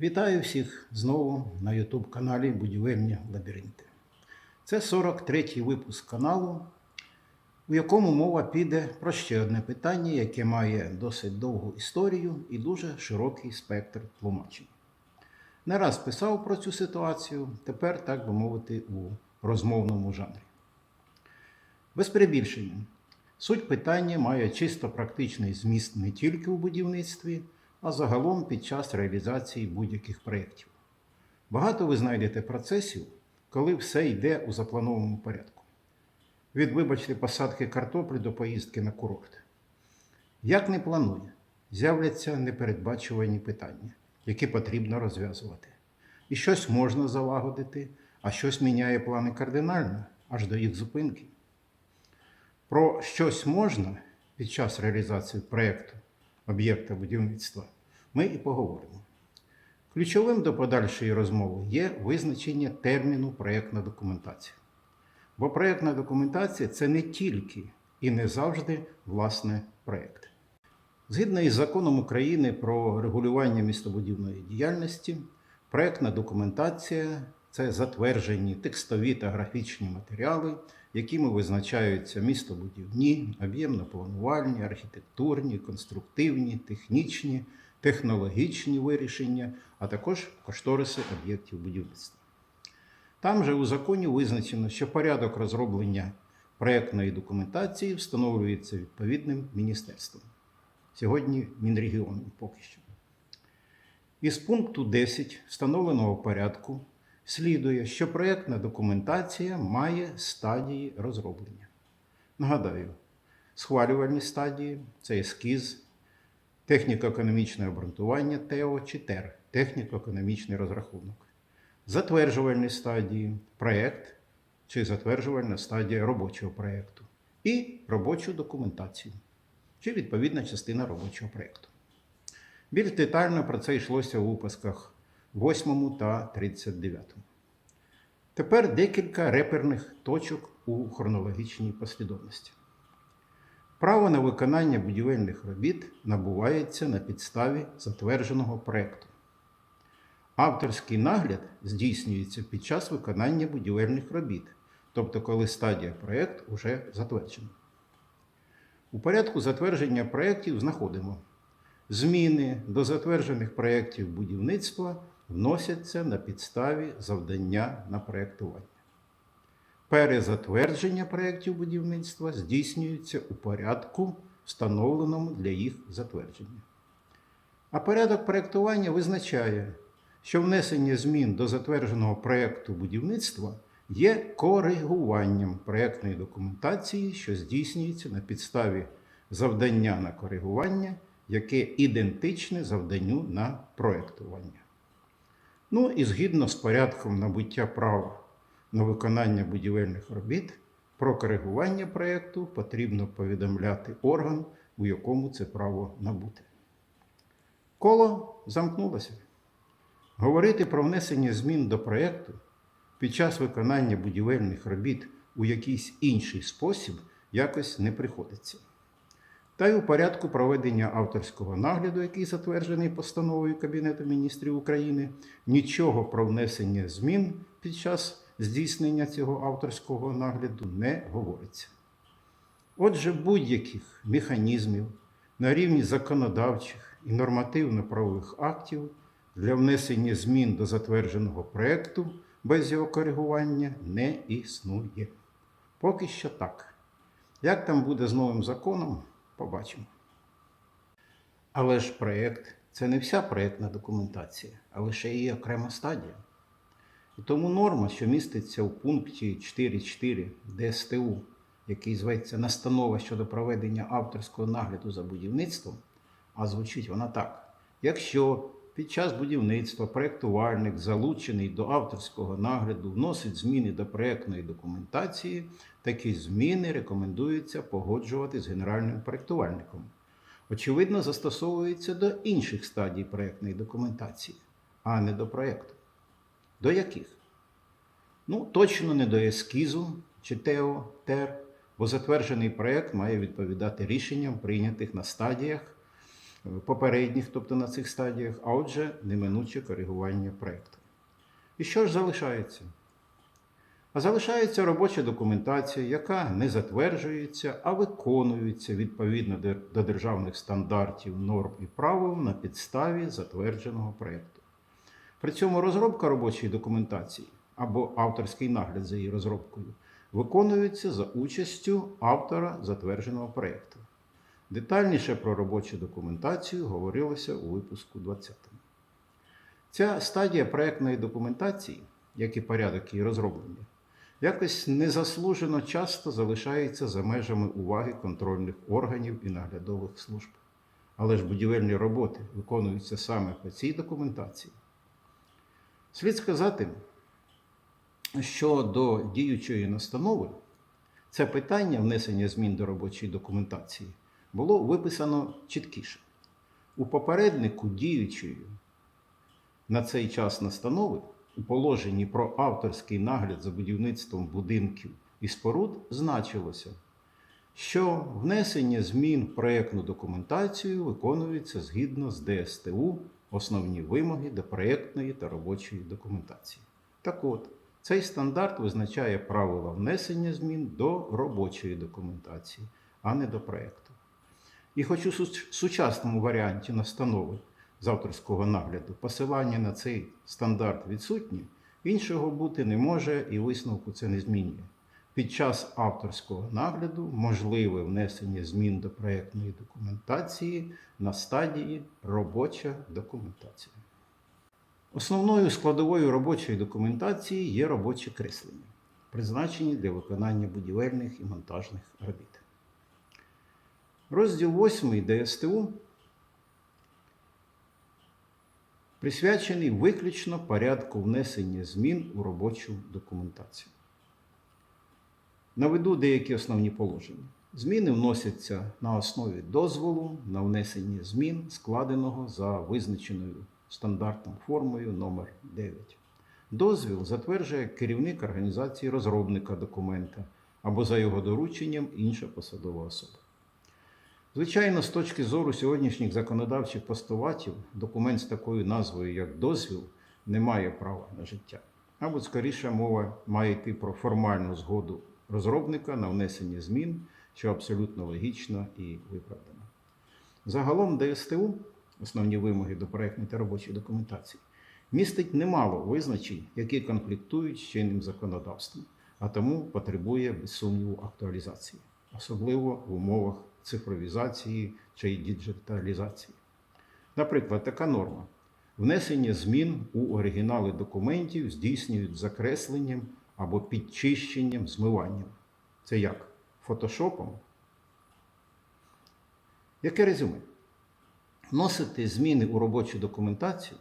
Вітаю всіх знову на YouTube каналі Будівельні лабіринти. Це 43-й випуск каналу, у якому мова піде про ще одне питання, яке має досить довгу історію і дуже широкий спектр тлумачень. Не раз писав про цю ситуацію, тепер, так би мовити, у розмовному жанрі. Без перебільшення. Суть питання має чисто практичний зміст не тільки у будівництві, а загалом під час реалізації будь-яких проєктів. Багато ви знайдете процесів, коли все йде у запланованому порядку. Від, вибачте, посадки картоплі до поїздки на курорт. Як не планує, з'являться непередбачувані питання, які потрібно розв'язувати. І щось можна залагодити, а щось міняє плани кардинально, аж до їх зупинки. Про щось можна під час реалізації проєкту об'єкта будівництва ми і поговоримо. Ключовим до подальшої розмови є визначення терміну проєктна документація. Бо проєктна документація це не тільки і не завжди власне проєкт. Згідно із законом України про регулювання містобудівної діяльності, проєктна документація це затверджені текстові та графічні матеріали, якими визначаються містобудівні, об'ємно-планувальні, архітектурні, конструктивні, технічні, технологічні вирішення, а також кошториси об'єктів будівництва. Там же у законі визначено, що порядок розроблення проєктної документації встановлюється відповідним міністерством. Сьогодні Мінрегіоном поки що. Із пункту 10 встановленого порядку слідує, що проєктна документація має стадії розроблення. Нагадаю, схвалювальні стадії це ескіз, техніко-економічне обґрунтування ТЕО чи ТЕР, техніко-економічний розрахунок, затверджувальні стадії, проєкт чи затверджувальна стадія робочого проєкту і робочу документацію чи відповідна частина робочого проєкту. Більш детально про це йшлося у випусках 8 та 39. Тепер декілька реперних точок у хронологічній послідовності. Право на виконання будівельних робіт набувається на підставі затвердженого проєкту. Авторський нагляд здійснюється під час виконання будівельних робіт, тобто коли стадія проєкту вже затверджена. У порядку затвердження проєктів знаходимо зміни до затверджених проєктів будівництва вносяться на підставі завдання на проєктування. Перезатвердження проєктів будівництва здійснюється у порядку, встановленому для їх затвердження. А порядок проєктування визначає, що внесення змін до затвердженого проєкту будівництва є коригуванням проєктної документації, що здійснюється на підставі завдання на коригування, яке ідентичне завданню на проєктування. Ну і згідно з порядком набуття права на виконання будівельних робіт, про коригування проєкту потрібно повідомляти орган, у якому це право набуте. Коло замкнулося. Говорити про внесення змін до проєкту під час виконання будівельних робіт у якийсь інший спосіб якось не приходиться. Та й у порядку проведення авторського нагляду, який затверджений постановою Кабінету міністрів України, нічого про внесення змін під час здійснення цього авторського нагляду не говориться. Отже, будь-яких механізмів на рівні законодавчих і нормативно-правових актів для внесення змін до затвердженого проєкту без його коригування не існує. Поки що так. Як там буде з новим законом, побачимо. Але ж проєкт це не вся проєктна документація, а лише її окрема стадія. І тому норма, що міститься у пункті 4.4 ДСТУ, який зветься Настанова щодо проведення авторського нагляду за будівництвом, а звучить вона так: якщо під час будівництва проєктувальник, залучений до авторського нагляду, вносить зміни до проєктної документації, такі зміни рекомендується погоджувати з генеральним проєктувальником. Очевидно, застосовується до інших стадій проєктної документації, а не до проєкту. До яких? Ну, точно не до ескізу чи ТЕО, ТЕР, бо затверджений проєкт має відповідати рішенням, прийнятих на стадіях попередніх, тобто на цих стадіях, а отже, неминуче коригування проєкту. І що ж залишається? А залишається робоча документація, яка не затверджується, а виконується відповідно до державних стандартів, норм і правил на підставі затвердженого проєкту. При цьому розробка робочої документації або авторський нагляд за її розробкою виконується за участю автора затвердженого проєкту. Детальніше про робочу документацію говорилося у випуску 20. Ця стадія проєктної документації, як і порядок її розроблення, якось незаслужено часто залишається за межами уваги контрольних органів і наглядових служб. Але ж будівельні роботи виконуються саме по цій документації. Слід сказати, що до діючої настанови це питання внесення змін до робочої документації було виписано чіткіше. У попереднику діючої на цей час настанови у положенні про авторський нагляд за будівництвом будинків і споруд значилося, що внесення змін в проєктну документацію виконується згідно з ДСТУ основні вимоги до проєктної та робочої документації. Так от, цей стандарт визначає правила внесення змін до робочої документації, а не до проєкту. І хоч у сучасному варіанті настанови з авторського нагляду посилання на цей стандарт відсутні, іншого бути не може і висновку це не змінює. Під час авторського нагляду можливе внесення змін до проєктної документації на стадії робоча документація. Основною складовою робочої документації є робочі креслення, призначені для виконання будівельних і монтажних робіт. Розділ 8 ДСТУ присвячений виключно порядку внесення змін у робочу документацію. Наведу деякі основні положення. Зміни вносяться на основі дозволу на внесення змін, складеного за визначеною стандартом формою номер 9 Дозвіл затверджує керівник організації розробника документа або за його дорученням інша посадова особа. Звичайно, з точки зору сьогоднішніх законодавчих постулатів, документ з такою назвою, як дозвіл, не має права на життя. Або скоріше мова має йти про формальну згоду розробника на внесення змін, що абсолютно логічно і виправдано. Загалом ДСТУ, основні вимоги до проєктної та робочої документації, містить немало визначень, які конфліктують з чинним законодавством, а тому потребує без сумніву актуалізації, особливо в умовах цифровізації чи діджиталізації. Наприклад, така норма. Внесення змін у оригінали документів здійснюють закресленням або підчищенням, змиванням. Це як? Фотошопом? Яке резюме? Вносити зміни у робочу документацію,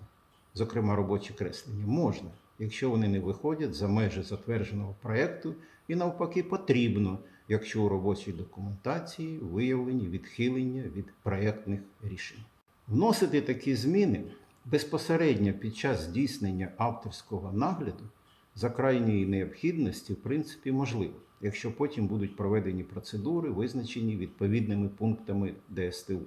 зокрема робочі креслення, можна, якщо вони не виходять за межі затвердженого проєкту, і навпаки потрібно, якщо у робочій документації виявлені відхилення від проєктних рішень. Вносити такі зміни безпосередньо під час здійснення авторського нагляду за крайньої необхідності, в принципі, можливо, якщо потім будуть проведені процедури, визначені відповідними пунктами ДСТУ.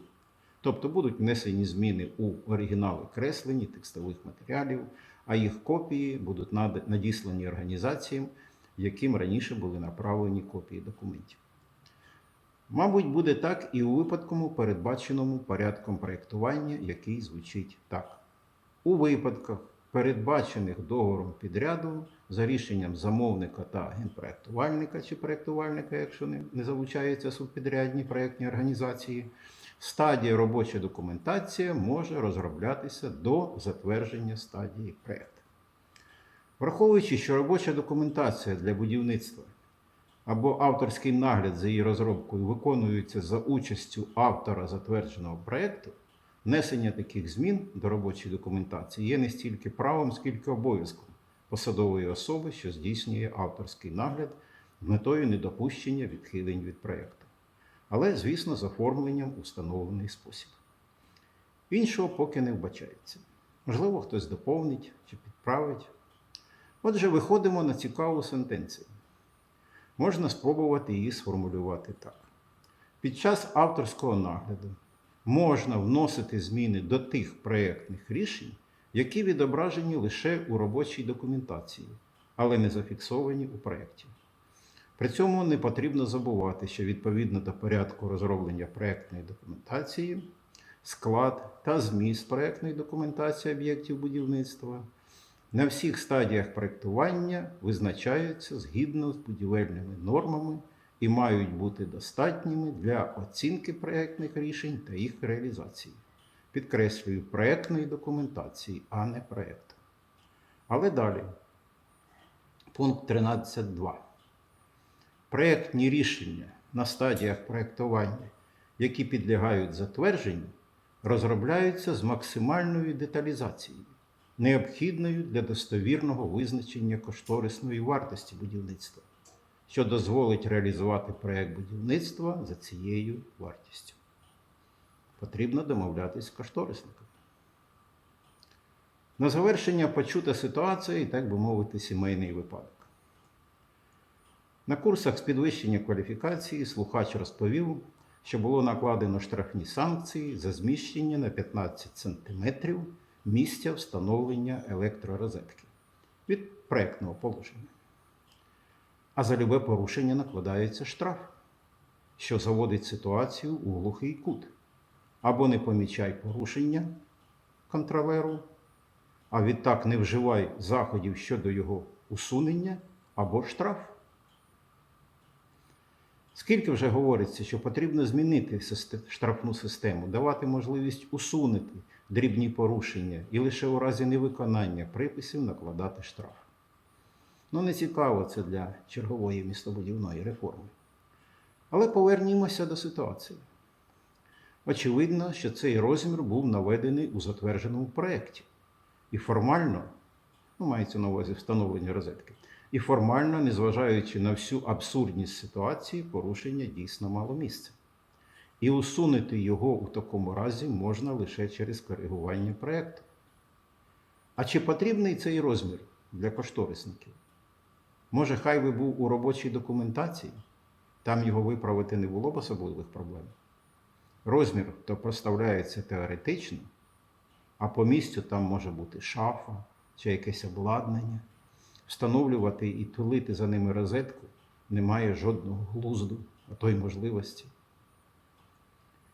Тобто будуть внесені зміни у оригінали креслені текстових матеріалів, а їх копії будуть надіслані організаціям, яким раніше були направлені копії документів. Мабуть, буде так і у випадку, передбаченому порядком проєктування, який звучить так. У випадках, передбачених договором підряду за рішенням замовника та генпроєктувальника чи проєктувальника, якщо не, залучаються субпідрядні проєктні організації, стадія робоча документація може розроблятися до затвердження стадії проєкту. Враховуючи, що робоча документація для будівництва або авторський нагляд за її розробкою виконуються за участю автора затвердженого проєкту, внесення таких змін до робочої документації є не стільки правом, скільки обов'язком посадової особи, що здійснює авторський нагляд з метою недопущення відхилень від проєкту. Але, звісно, з оформленням у встановлений спосіб. Іншого поки не вбачається. Можливо, хтось доповнить чи підправить. Отже, виходимо на цікаву сентенцію. Можна спробувати її сформулювати так. Під час авторського нагляду можна вносити зміни до тих проєктних рішень, які відображені лише у робочій документації, але не зафіксовані у проєкті. При цьому не потрібно забувати, що відповідно до порядку розроблення проєктної документації, склад та зміст проєктної документації об'єктів будівництва на всіх стадіях проєктування визначаються згідно з будівельними нормами і мають бути достатніми для оцінки проєктних рішень та їх реалізації. Підкреслюю, проєктної документації, а не проєкту. Але далі. Пункт 13.2. Проєктні рішення на стадіях проєктування, які підлягають затвердженню, розробляються з максимальною деталізацією, необхідною для достовірного визначення кошторисної вартості будівництва, що дозволить реалізувати проєкт будівництва за цією вартістю. Потрібно домовлятись з кошторисником. На завершення почута ситуація і, так би мовити, сімейний випадок. На курсах з підвищення кваліфікації слухач розповів, що було накладено штрафні санкції за зміщення на 15 см місця встановлення електророзетки від проєктного положення. А за любе порушення накладається штраф, що заводить ситуацію у глухий кут. Або не помічай порушення контролеру, а відтак не вживай заходів щодо його усунення або штраф. Скільки вже говориться, що потрібно змінити штрафну систему, давати можливість усунути дрібні порушення і лише у разі невиконання приписів накладати штраф. Ну, не цікаво це для чергової містобудівної реформи. Але повернімося до ситуації. Очевидно, що цей розмір був наведений у затвердженому проєкті. І формально, ну, мається на увазі встановлення розетки, і формально, незважаючи на всю абсурдність ситуації, порушення дійсно мало місце. І усунути його у такому разі можна лише через коригування проєкту. А чи потрібний цей розмір для кошторисників? Може, хай би був у робочій документації, там його виправити не було б особливих проблем. Розмір то проставляється теоретично, а по місцю там може бути шафа чи якесь обладнання. Встановлювати і тулити за ними розетку немає жодного глузду, а то й можливості.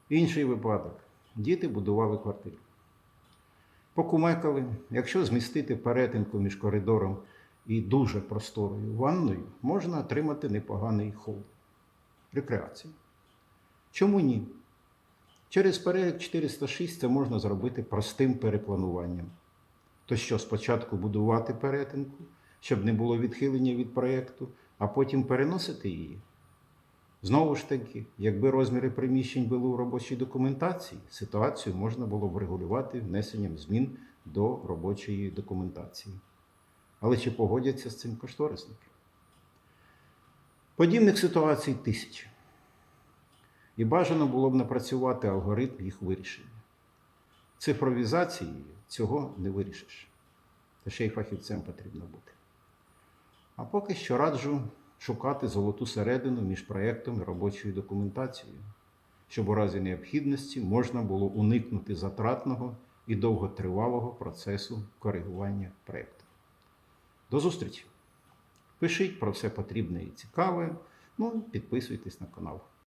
Інший випадок. Діти будували квартиру. Покумекали, якщо змістити перетинку між коридором і дуже просторою ванною, можна отримати непоганий хол. Рекреацію. Чому ні? Через перелік 406 це можна зробити простим переплануванням. То що спочатку будувати перетинку, щоб не було відхилення від проєкту, а потім переносити її? Знову ж таки, якби розміри приміщень були у робочій документації, ситуацію можна було б регулювати внесенням змін до робочої документації. Але чи погодяться з цим кошторисники? Подібних ситуацій тисячі. І бажано було б напрацювати алгоритм їх вирішення. Цифровізацією цього не вирішиш. Та ще й фахівцем потрібно бути. А поки що раджу шукати золоту середину між проєктом і робочою документацією, щоб у разі необхідності можна було уникнути затратного і довготривалого процесу коригування проєкту. До зустрічі! Пишіть про все потрібне і цікаве, ну і підписуйтесь на канал.